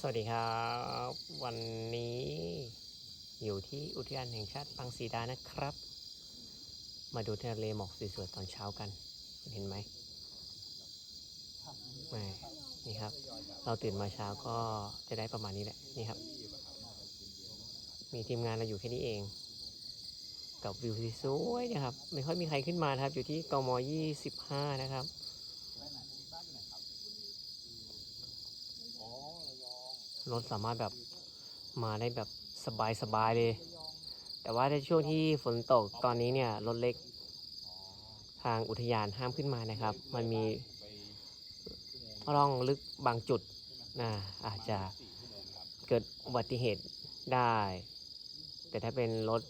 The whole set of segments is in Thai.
สวัสดีครับ วันนี้อยู่ที่อุทยานแห่งชาติปังสีดานะครับ มาดูทะเลหมอกสวยๆตอนเช้ากันเห็นไหมแหม่นี่ครับ เราตื่นมาเช้าก็จะได้ประมาณนี้แหละ นี่ครับ มีทีมงานเราอยู่แค่นี้เอง กับวิวสวยๆนะครับ ไม่ค่อยมีใครขึ้นมานะครับ อยู่ที่กม25 นะครับ รถสามารถแบบมาได้แบบสบายๆเลย แต่ว่าในช่วงที่ฝนตกตอนนี้เนี่ยรถเล็กทางอุทยานห้ามขึ้นมานะครับ มันมีร่องลึกบางจุดนะอาจจะเกิดอุบัติเหตุได้ แต่ถ้าเป็นรถ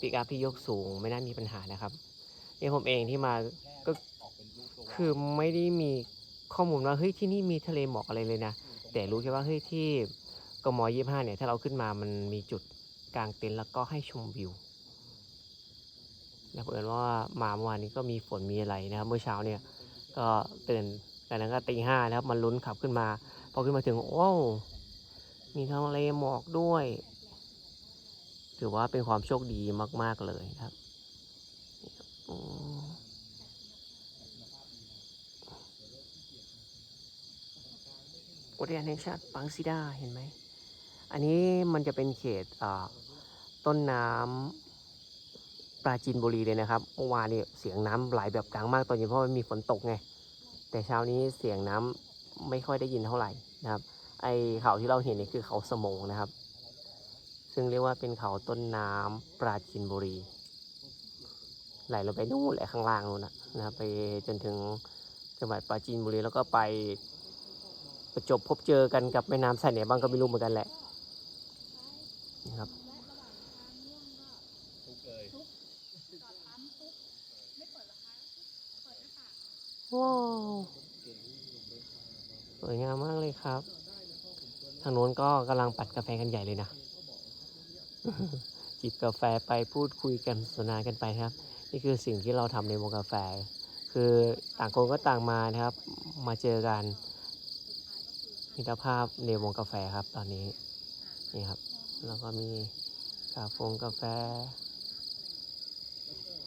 ปิกอัพที่ยกสูงไม่น่ามีปัญหานะครับนี่ผมเองที่มาก็คือไม่ได้มีข้อมูลว่าเฮ้ยที่นี่มีทะเลหมอกอะไรเลยนะ แต่รู้แค่ว่าเฮ้ยที่กมยี่ห้าเนี่ยถ้าเราขึ้นมามันมีจุดกลางเต็นท์แล้วก็ให้ชมวิวนะเพื่อนว่ามาเมื่อวานนี้ก็มีฝนมีอะไรนะครับ เมื่อเช้าเนี่ยก็ตื่นแต่นั้นก็ตีห้านะครับมันลุ้นขับขึ้นมา พอขึ้นมาถึงโอ้มีทะเลหมอกด้วย ถือว่าเป็นความโชคดีมาก ๆ เลยครับ อุทยานแห่งชาติปังซิดาเห็นไหม อันนี้มันจะเป็นเขตต้นน้ำปราจีนบุรีเลยนะครับ เมื่อวานนี่เสียงน้ำไหลแบบดังมากตอนเย็นเพราะมันมีฝนตกไง แต่เช้านี้เสียงน้ำไม่ค่อยได้ยินเท่าไหร่นะครับ ไอเขาที่เราเห็นนี่คือเขาสมงนะครับ ซึ่งเรียกว่าเป็นเขาต้นน้ำปราจีนบุรี ไหลลงไปนู่นแหละข้างล่างนู่นนะนะครับไปจนถึงจังหวัดปราจีนบุรีแล้วก็ไป ประจบพบเจอกันกับแม่น้ำสายไหนบ้างก็ไม่รู้เหมือนกันแหละนะครับว้าวสวยงามมากเลยครับ ทางโน้นก็กำลังปัดกาแฟกันใหญ่เลยนะ จิบกาแฟไปพูดคุยกันสนทนากันไปครับ นี่คือสิ่งที่เราทำในวงกาแฟ คือต่างคนก็ต่างมานะครับ มาเจอกัน มิตรภาพในวงกาแฟครับตอนนี้นี่ครับ แล้วก็มีกาแฟงกาแฟ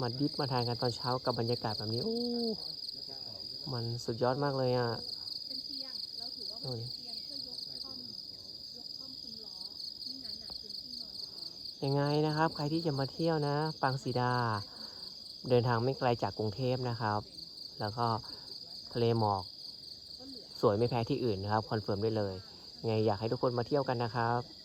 มาดิฟมาทานกันตอนเช้ากับบรรยากาศแบบนี้โอ้มันสุดยอดมากเลยอะเป็นเตียงเราถือว่าโอ้มันยเป็นเตียงเพื่อยกค่อมยกค่อมคุมล้อไม่งั้นะนี่ยังไงนะครับ ใครที่จะมาเที่ยวนะปังสีดา เดินทางไม่ไกลจากกรุงเทพนะครับ แล้วก็ทะเลหมอก สวยไม่แพ้ที่อื่นนะครับคอนเฟิร์มได้เลยไงอยากให้ทุกคนมาเที่ยวกันนะครับ